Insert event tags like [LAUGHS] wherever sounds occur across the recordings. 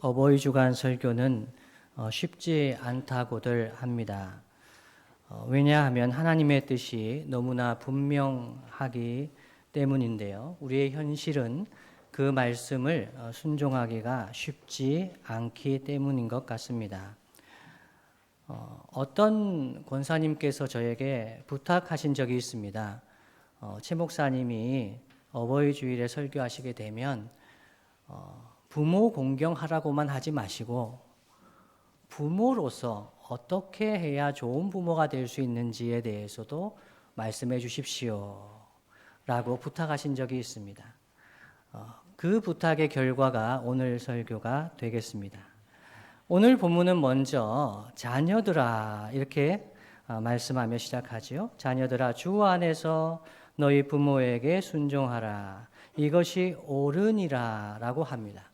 어버이 주간 설교는 어, 쉽지 않다고들 합니다. 어, 왜냐하면 하나님의 뜻이 너무나 분명하기 때문인데요. 우리의 현실은 그 말씀을 어, 순종하기가 쉽지 않기 때문인 것 같습니다. 어, 어떤 권사님께서 저에게 부탁하신 적이 있습니다. 어, 최 목사님이 어버이 주일에 설교하시게 되면 어, 부모 공경하라고만 하지 마시고 부모로서 어떻게 해야 좋은 부모가 될 수 있는지에 대해서도 말씀해 주십시오. 라고 부탁하신 적이 있습니다. 어, 그 부탁의 결과가 오늘 설교가 되겠습니다. 오늘 본문은 먼저 자녀들아 이렇게 어, 말씀하며 시작하지요. 자녀들아 주 안에서 너희 부모에게 순종하라. 이것이 옳으니라라고 합니다.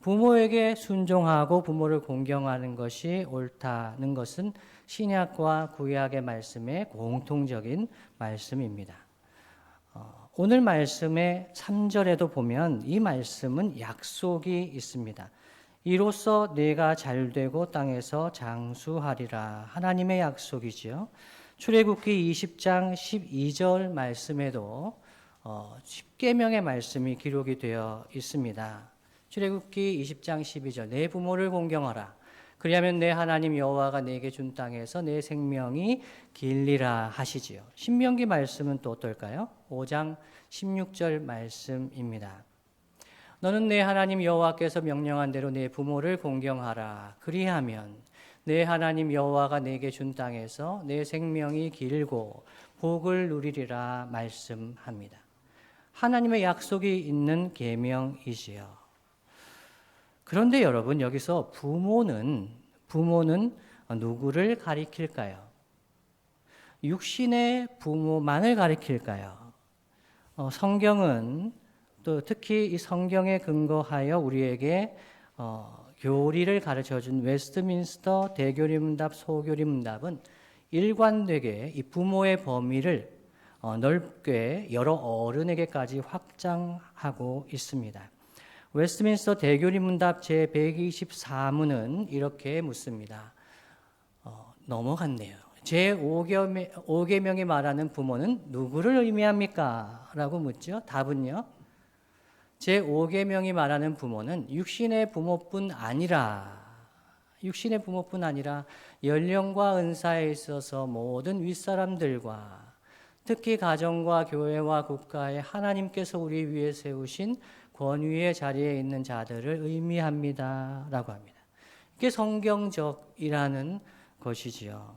부모에게 순종하고 부모를 공경하는 것이 옳다는 것은 신약과 구약의 말씀의 공통적인 말씀입니다. 어, 오늘 말씀의 3절에도 보면 이 말씀은 약속이 있습니다. 이로써 내가 잘 되고 땅에서 장수하리라. 하나님의 약속이지요. 출애굽기 20장 12절 말씀에도 어, 10계명의 말씀이 기록이 되어 있습니다. 출애굽기 20장 12절 내 부모를 공경하라. 그리하면 내 하나님 여호와가 내게 준 땅에서 내 생명이 길리라 하시지요. 신명기 말씀은 또 어떨까요? 5장 16절 말씀입니다. 너는 내 하나님 여호와께서 명령한 대로 내 부모를 공경하라. 그리하면 내 하나님 여호와가 내게 준 땅에서 내 생명이 길고 복을 누리리라 말씀합니다. 하나님의 약속이 있는 계명이지요. 그런데 여러분 여기서 부모는 부모는 누구를 가리킬까요? 육신의 부모만을 가리킬까요? 어, 성경은 또 특히 이 성경에 근거하여 우리에게 어, 교리를 가르쳐 준 웨스트민스터 대교리 문답 소교리 문답은 일관되게 이 부모의 범위를 어, 넓게 여러 어른에게까지 확장하고 있습니다. 웨스트민스터 대교리 문답 제 124문은 이렇게 묻습니다. 어, 넘어갔네요. 제 5계명이 말하는 부모는 누구를 의미합니까? 라고 묻죠. 답은요. 제 5계명이 말하는 부모는 육신의 부모뿐 아니라 육신의 부모뿐 아니라 연령과 은사에 있어서 모든 윗사람들과 특히 가정과 교회와 국가에 하나님께서 우리 위에 세우신 권위의 자리에 있는 자들을 의미합니다. 라고 합니다. 이게 성경적이라는 것이지요.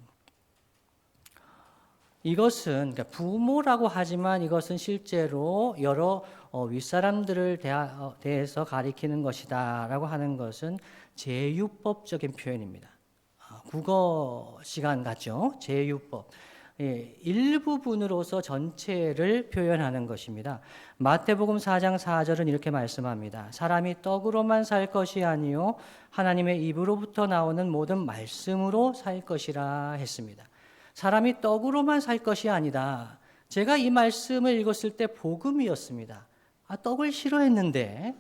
이것은 그러니까 부모라고 하지만 이것은 실제로 여러 어, 윗사람들을 어, 대해서 가리키는 것이다라고 하는 것은 제유법적인 표현입니다. 아, 국어 시간 같죠? 제유법. 예, 일부분으로서 전체를 표현하는 것입니다. 마태복음 4장 4절은 이렇게 말씀합니다. 사람이 떡으로만 살 것이 아니요 하나님의 입으로부터 나오는 모든 말씀으로 살 것이라 했습니다. 사람이 떡으로만 살 것이 아니다. 제가 이 말씀을 읽었을 때 복음이었습니다. 아, 떡을 싫어했는데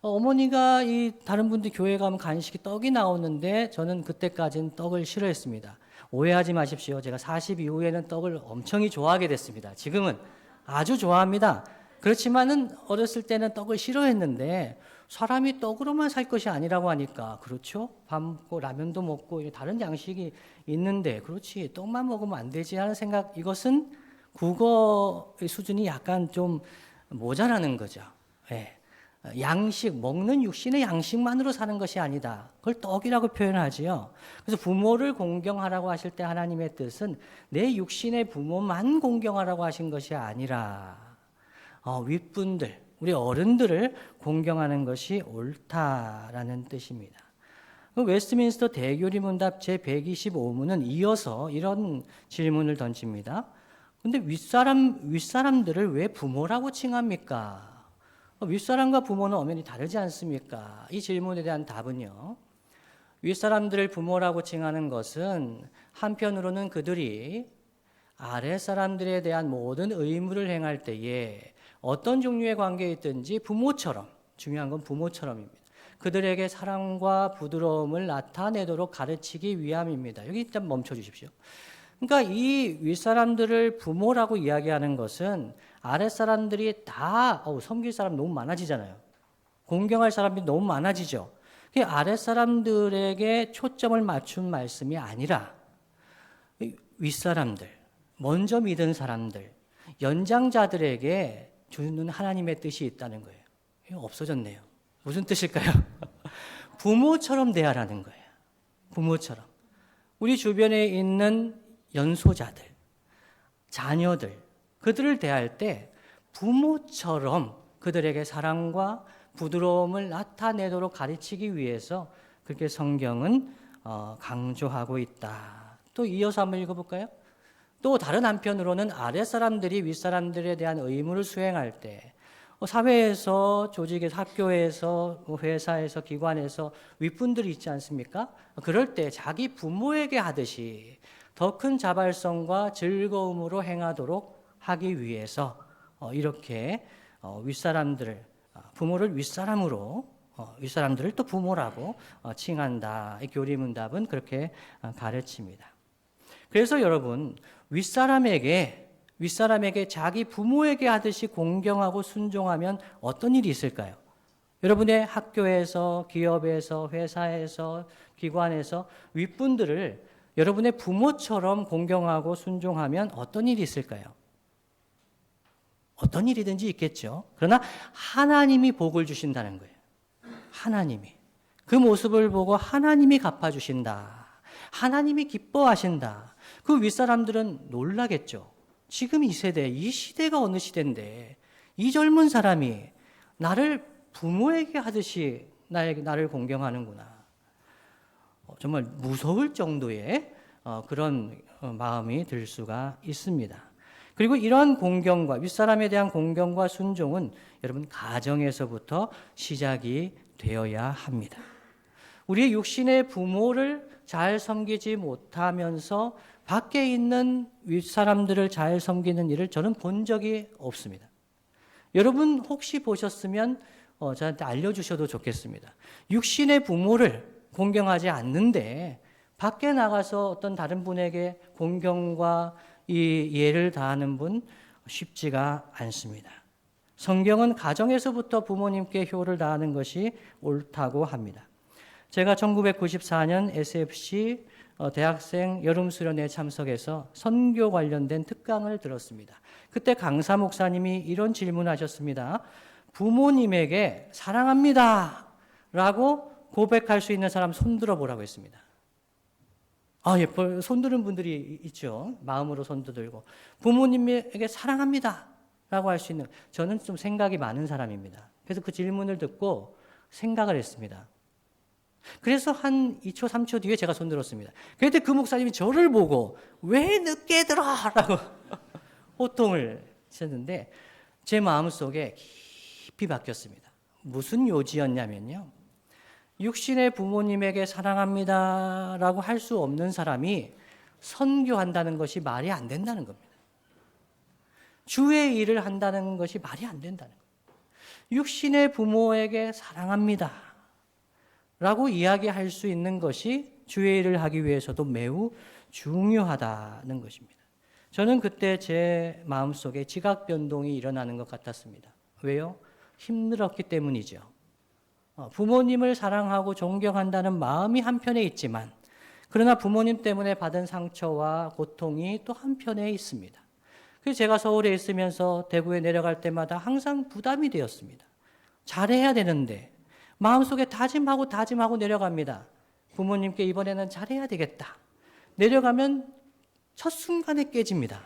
어머니가 이 다른 분들 교회 가면 간식이 떡이 나오는데 저는 그때까지는 떡을 싫어했습니다. 오해하지 마십시오. 제가 40 이후에는 떡을 엄청히 좋아하게 됐습니다. 지금은 아주 좋아합니다. 그렇지만은 어렸을 때는 떡을 싫어했는데 사람이 떡으로만 살 것이 아니라고 하니까 그렇죠? 밥 먹고 라면도 먹고 다른 양식이 있는데 그렇지 떡만 먹으면 안 되지 하는 생각 이것은 국어의 수준이 약간 좀 모자라는 거죠. 네. 양식, 먹는 육신의 양식만으로 사는 것이 아니다. 그걸 떡이라고 표현하지요. 그래서 부모를 공경하라고 하실 때 하나님의 뜻은 내 육신의 부모만 공경하라고 하신 것이 아니라, 어, 윗분들, 우리 어른들을 공경하는 것이 옳다라는 뜻입니다. 그 웨스트민스터 대교리 문답 제 125문은 이어서 이런 질문을 던집니다. 근데 윗사람, 윗사람들을 왜 부모라고 칭합니까? 어, 윗사람과 부모는 엄연히 다르지 않습니까? 이 질문에 대한 답은요. 윗사람들을 부모라고 칭하는 것은 한편으로는 그들이 아랫사람들에 대한 모든 의무를 행할 때에 어떤 종류의 관계에 있든지 부모처럼 중요한 건 부모처럼입니다. 그들에게 사랑과 부드러움을 나타내도록 가르치기 위함입니다. 여기 일단 멈춰 주십시오. 그러니까 이 윗사람들을 부모라고 이야기하는 것은 아랫사람들이 다 어우, 섬길 사람 너무 많아지잖아요. 공경할 사람이 너무 많아지죠. 그 아랫사람들에게 초점을 맞춘 말씀이 아니라 이 윗사람들, 먼저 믿은 사람들, 연장자들에게 주는 하나님의 뜻이 있다는 거예요. 없어졌네요. 무슨 뜻일까요? [LAUGHS] 부모처럼 대하라는 거예요. 부모처럼. 우리 주변에 있는 연소자들, 자녀들, 그들을 대할 때 부모처럼 그들에게 사랑과 부드러움을 나타내도록 가르치기 위해서 그렇게 성경은 어, 강조하고 있다. 또 이어서 한번 읽어볼까요? 또 다른 한편으로는 아랫사람들이 윗사람들에 대한 의무를 수행할 때 어, 사회에서 조직에서 학교에서 뭐 회사에서 기관에서 윗분들이 있지 않습니까? 그럴 때 자기 부모에게 하듯이 더 큰 자발성과 즐거움으로 행하도록 하기 위해서 어, 이렇게 어, 윗사람들을 어, 부모를 윗사람으로 어, 윗사람들을 또 부모라고 어, 칭한다. 이 교리문답은 그렇게 어, 가르칩니다. 그래서 여러분 윗사람에게 윗사람에게 자기 부모에게 하듯이 공경하고 순종하면 어떤 일이 있을까요? 여러분의 학교에서, 기업에서, 회사에서, 기관에서 윗분들을 여러분의 부모처럼 공경하고 순종하면 어떤 일이 있을까요? 어떤 일이든지 있겠죠. 그러나 하나님이 복을 주신다는 거예요. 하나님이. 그 모습을 보고 하나님이 갚아주신다. 하나님이 기뻐하신다. 그 윗사람들은 놀라겠죠. 지금 이 세대, 이 시대가 어느 시대인데, 이 젊은 사람이 나를 부모에게 하듯이 나에게, 나를 공경하는구나. 어, 정말 무서울 정도의 어, 그런 어, 마음이 들 수가 있습니다. 그리고 이러한 공경과 윗사람에 대한 공경과 순종은 여러분 가정에서부터 시작이 되어야 합니다. 우리의 육신의 부모를 잘 섬기지 못하면서 밖에 있는 윗사람들을 잘 섬기는 일을 저는 본 적이 없습니다. 여러분 혹시 보셨으면 어, 저한테 알려주셔도 좋겠습니다. 육신의 부모를 공경하지 않는데 밖에 나가서 어떤 다른 분에게 공경과 이 예를 다하는 분 쉽지가 않습니다. 성경은 가정에서부터 부모님께 효를 다하는 것이 옳다고 합니다. 제가 1994년 SFC 어, 대학생 여름 수련회 참석해서 선교 관련된 특강을 들었습니다. 그때 강사 목사님이 이런 질문하셨습니다. 부모님에게 사랑합니다. 라고 고백할 수 있는 사람 손들어 보라고 했습니다. 아, 예, 손드는 분들이 있죠. 마음으로 손도 들고. 부모님에게 사랑합니다. 라고 할 수 있는, 저는 좀 생각이 많은 사람입니다. 그래서 그 질문을 듣고 생각을 했습니다. 그래서 한 2초, 3초 뒤에 제가 손들었습니다. 그때 그 목사님이 저를 보고 왜 늦게 들어? 라고 [LAUGHS] 호통을 쳤는데 제 마음 속에 깊이 바뀌었습니다. 무슨 요지였냐면요. 육신의 부모님에게 사랑합니다 라고 할 수 없는 사람이 선교한다는 것이 말이 안 된다는 겁니다. 주의 일을 한다는 것이 말이 안 된다는 거예요. 육신의 부모에게 사랑합니다. 라고 이야기할 수 있는 것이 주의 일을 하기 위해서도 매우 중요하다는 것입니다. 저는 그때 제 마음속에 지각 변동이 일어나는 것 같았습니다. 왜요? 힘들었기 때문이죠. 어, 부모님을 사랑하고 존경한다는 마음이 한편에 있지만, 그러나 부모님 때문에 받은 상처와 고통이 또 한편에 있습니다. 그래서 제가 서울에 있으면서 대구에 내려갈 때마다 항상 부담이 되었습니다. 잘해야 되는데, 마음속에 다짐하고 다짐하고 내려갑니다. 부모님께 이번에는 잘해야 되겠다. 내려가면 첫 순간에 깨집니다.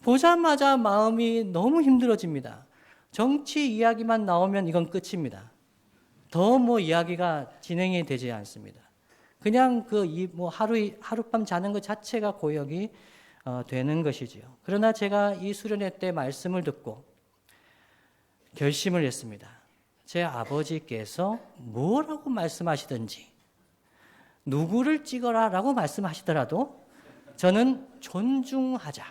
보자마자 마음이 너무 힘들어집니다. 정치 이야기만 나오면 이건 끝입니다. 더 뭐 이야기가 진행이 되지 않습니다. 그냥 그뭐 하루 하룻밤 자는 것 자체가 고역이 어, 되는 것이지요. 그러나 제가 이 수련회 때 말씀을 듣고 결심을 했습니다. 제 아버지께서 뭐라고 말씀하시든지 누구를 찍어라라고 말씀하시더라도 저는 존중하자.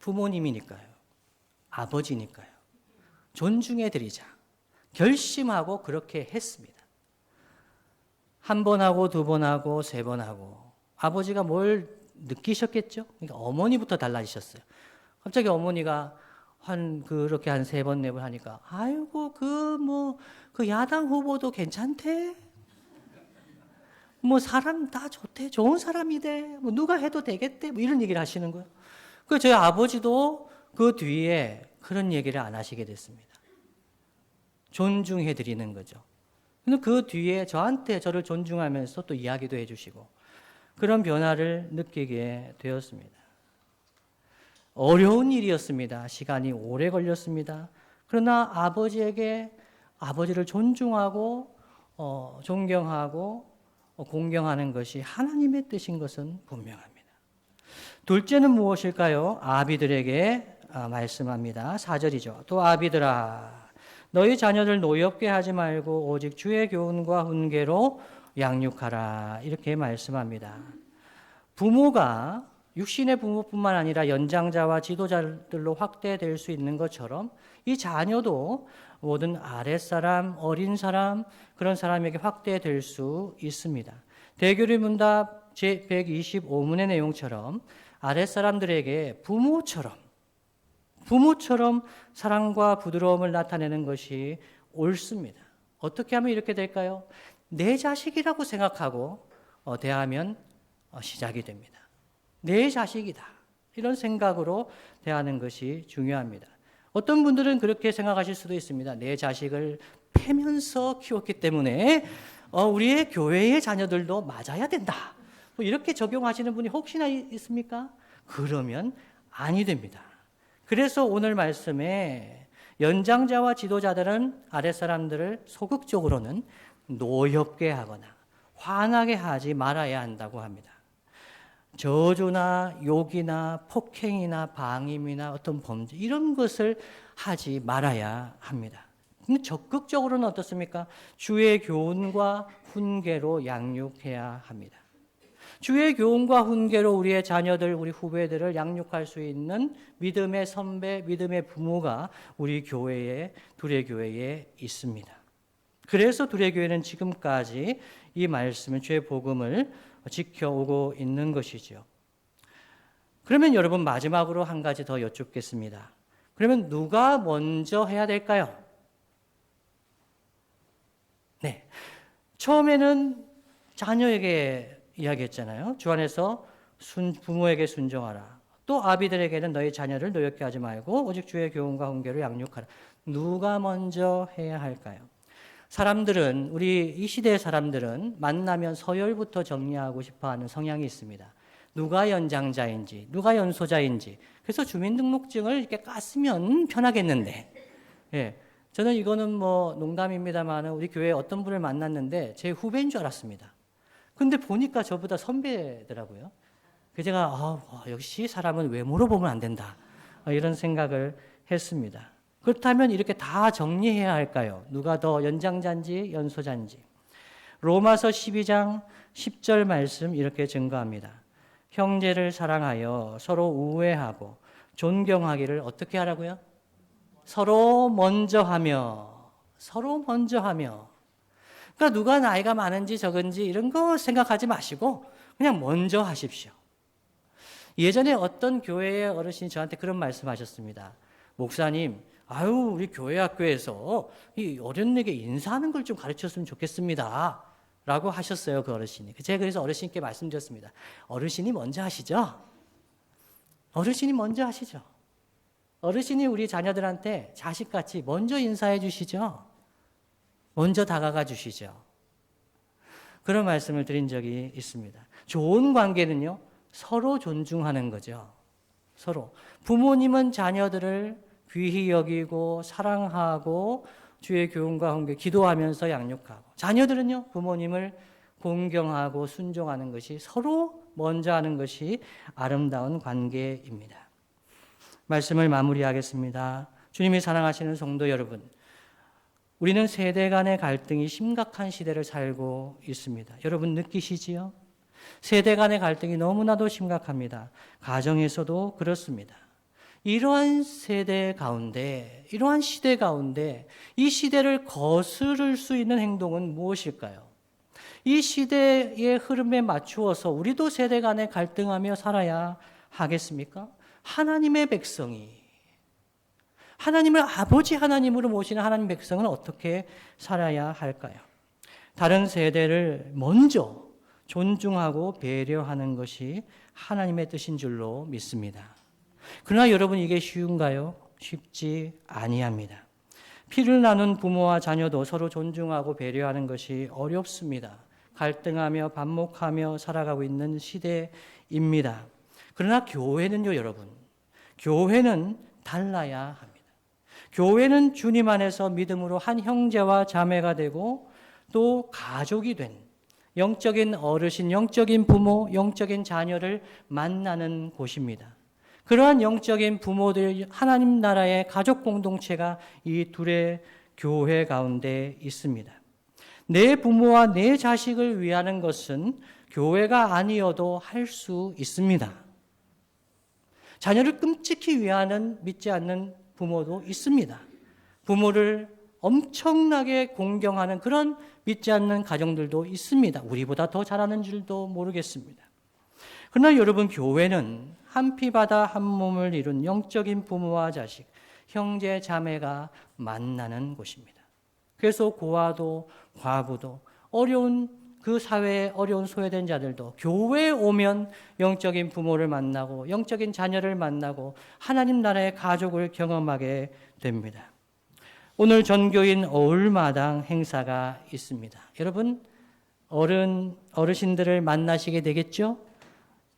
부모님이니까요. 아버지니까요. 존중해 드리자. 결심하고 그렇게 했습니다. 한 번 하고 두 번 하고 세 번 하고 아버지가 뭘 느끼셨겠죠? 그러니까 어머니부터 달라지셨어요. 갑자기 어머니가 한 그렇게 한 세 번 네 번 하니까 아이고 그 뭐 그 야당 후보도 괜찮대. 뭐 사람 다 좋대. 좋은 사람이대. 뭐 누가 해도 되겠대. 뭐 이런 얘기를 하시는 거예요. 그 저희 아버지도 그 뒤에 그런 얘기를 안 하시게 됐습니다. 존중해 드리는 거죠. 그 뒤에 저한테 저를 존중하면서 또 이야기도 해 주시고 그런 변화를 느끼게 되었습니다. 어려운 일이었습니다. 시간이 오래 걸렸습니다. 그러나 아버지에게 아버지를 존중하고 어, 존경하고 어, 공경하는 것이 하나님의 뜻인 것은 분명합니다. 둘째는 무엇일까요? 아비들에게 아, 말씀합니다. 4절이죠. 또 아비들아 너희 자녀들 노엽게 하지 말고 오직 주의 교훈과 훈계로 양육하라. 이렇게 말씀합니다. 부모가 육신의 부모뿐만 아니라 연장자와 지도자들로 확대될 수 있는 것처럼 이 자녀도 모든 아랫사람, 어린 사람, 그런 사람에게 확대될 수 있습니다. 대교리 문답 제125문의 내용처럼 아랫사람들에게 부모처럼, 부모처럼 사랑과 부드러움을 나타내는 것이 옳습니다. 어떻게 하면 이렇게 될까요? 내 자식이라고 생각하고 어, 대하면 어, 시작이 됩니다. 내 자식이다. 이런 생각으로 대하는 것이 중요합니다. 어떤 분들은 그렇게 생각하실 수도 있습니다. 내 자식을 패면서 키웠기 때문에 어, 우리의 교회의 자녀들도 맞아야 된다. 뭐 이렇게 적용하시는 분이 혹시나 있습니까? 그러면 아니 됩니다. 그래서 오늘 말씀에 연장자와 지도자들은 아랫사람들을 소극적으로는 노엽게 하거나 화나게 하지 말아야 한다고 합니다. 저주나 욕이나 폭행이나 방임이나 어떤 범죄 이런 것을 하지 말아야 합니다. 적극적으로는 어떻습니까? 주의 교훈과 훈계로 양육해야 합니다. 주의 교훈과 훈계로 우리의 자녀들, 우리 후배들을 양육할 수 있는 믿음의 선배, 믿음의 부모가 우리 교회에, 둘의 교회에 있습니다. 그래서 둘의 교회는 지금까지 이 말씀을, 주의 복음을 지켜오고 있는 것이죠. 그러면 여러분 마지막으로 한 가지 더 여쭙겠습니다. 그러면 누가 먼저 해야 될까요? 네. 처음에는 자녀에게 이야기했잖아요. 주 안에서 순, 부모에게 순종하라. 또 아비들에게는 너희 자녀를 노엽게 하지 말고 오직 주의 교훈과 훈계로 양육하라. 누가 먼저 해야 할까요? 사람들은 우리 이 시대의 사람들은 만나면 서열부터 정리하고 싶어하는 성향이 있습니다. 누가 연장자인지, 누가 연소자인지. 그래서 주민등록증을 이렇게 깠으면 편하겠는데. 예. 저는 이거는 뭐 농담입니다만 우리 교회에 어떤 분을 만났는데 제 후배인 줄 알았습니다. 근데 보니까 저보다 선배더라고요. 그 제가 아, 역시 사람은 외모로 보면 안 된다. 이런 생각을 했습니다. 그렇다면 이렇게 다 정리해야 할까요? 누가 더 연장자인지 연소자인지. 로마서 12장 10절 말씀 이렇게 증거합니다. 형제를 사랑하여 서로 우애하고 존경하기를 어떻게 하라고요? 서로 먼저 하며 서로 먼저 하며 그러니까 누가 나이가 많은지 적은지 이런 거 생각하지 마시고 그냥 먼저 하십시오. 예전에 어떤 교회의 어르신이 저한테 그런 말씀하셨습니다. 목사님, 아유, 우리 교회 학교에서 이 어른에게 인사하는 걸 좀 가르쳤으면 좋겠습니다. 라고 하셨어요, 그 어르신이. 제가 그래서 어르신께 말씀드렸습니다. 어르신이 먼저 하시죠? 어르신이 먼저 하시죠? 어르신이 우리 자녀들한테 자식같이 먼저 인사해 주시죠? 먼저 다가가 주시죠? 그런 말씀을 드린 적이 있습니다. 좋은 관계는요, 서로 존중하는 거죠. 서로. 부모님은 자녀들을 귀히 여기고 사랑하고 주의 교훈과 훈계 기도하면서 양육하고 자녀들은요 부모님을 공경하고 순종하는 것이 서로 먼저 하는 것이 아름다운 관계입니다. 말씀을 마무리하겠습니다. 주님이 사랑하시는 성도 여러분, 우리는 세대 간의 갈등이 심각한 시대를 살고 있습니다. 여러분 느끼시지요? 세대 간의 갈등이 너무나도 심각합니다. 가정에서도 그렇습니다. 이러한 세대 가운데, 이러한 시대 가운데 이 시대를 거스를 수 있는 행동은 무엇일까요? 이 시대의 흐름에 맞추어서 우리도 세대 간에 갈등하며 살아야 하겠습니까? 하나님의 백성이 하나님을 아버지 하나님으로 모시는 하나님 백성은 어떻게 살아야 할까요? 다른 세대를 먼저 존중하고 배려하는 것이 하나님의 뜻인 줄로 믿습니다. 그러나 여러분 이게 쉬운가요? 쉽지 아니합니다. 피를 나눈 부모와 자녀도 서로 존중하고 배려하는 것이 어렵습니다. 갈등하며 반목하며 살아가고 있는 시대입니다. 그러나 교회는요, 여러분. 교회는 달라야 합니다. 교회는 주님 안에서 믿음으로 한 형제와 자매가 되고 또 가족이 된 영적인 어르신, 영적인 부모, 영적인 자녀를 만나는 곳입니다. 그러한 영적인 부모들, 하나님 나라의 가족 공동체가 이 둘의 교회 가운데 있습니다. 내 부모와 내 자식을 위하는 것은 교회가 아니어도 할 수 있습니다. 자녀를 끔찍히 위하는 믿지 않는 부모도 있습니다. 부모를 엄청나게 공경하는 그런 믿지 않는 가정들도 있습니다. 우리보다 더 잘하는 줄도 모르겠습니다. 그러나 여러분, 교회는 한 피바다 한 몸을 이룬 영적인 부모와 자식, 형제, 자매가 만나는 곳입니다. 그래서 고아도 과부도 어려운 그 사회에 어려운 소외된 자들도 교회에 오면 영적인 부모를 만나고 영적인 자녀를 만나고 하나님 나라의 가족을 경험하게 됩니다. 오늘 전교인 어울마당 행사가 있습니다. 여러분 어른 어르신들을 만나시게 되겠죠?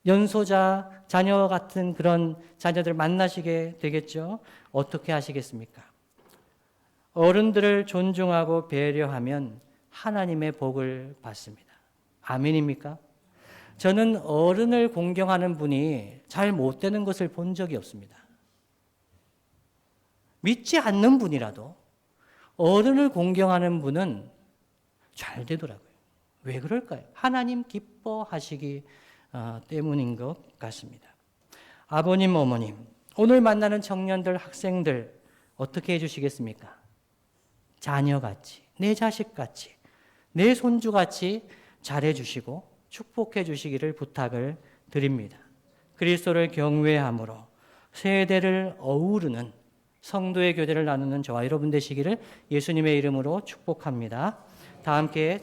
연소자 자녀 같은 그런 자녀들 만나시게 되겠죠? 어떻게 하시겠습니까? 어른들을 존중하고 배려하면 하나님의 복을 받습니다. 아멘입니까? 저는 어른을 공경하는 분이 잘 못 되는 것을 본 적이 없습니다. 믿지 않는 분이라도 어른을 공경하는 분은 잘 되더라고요. 왜 그럴까요? 하나님 기뻐하시기 어, 때문인 것 같습니다. 아버님, 어머님, 오늘 만나는 청년들, 학생들 어떻게 해주시겠습니까? 자녀같이, 내 자식같이, 내 손주같이 잘해 주시고 축복해 주시기를 부탁을 드립니다. 그리스도를 경외함으로 세대를 어우르는 성도의 교제를 나누는 저와 여러분 되시기를 예수님의 이름으로 축복합니다. 다 함께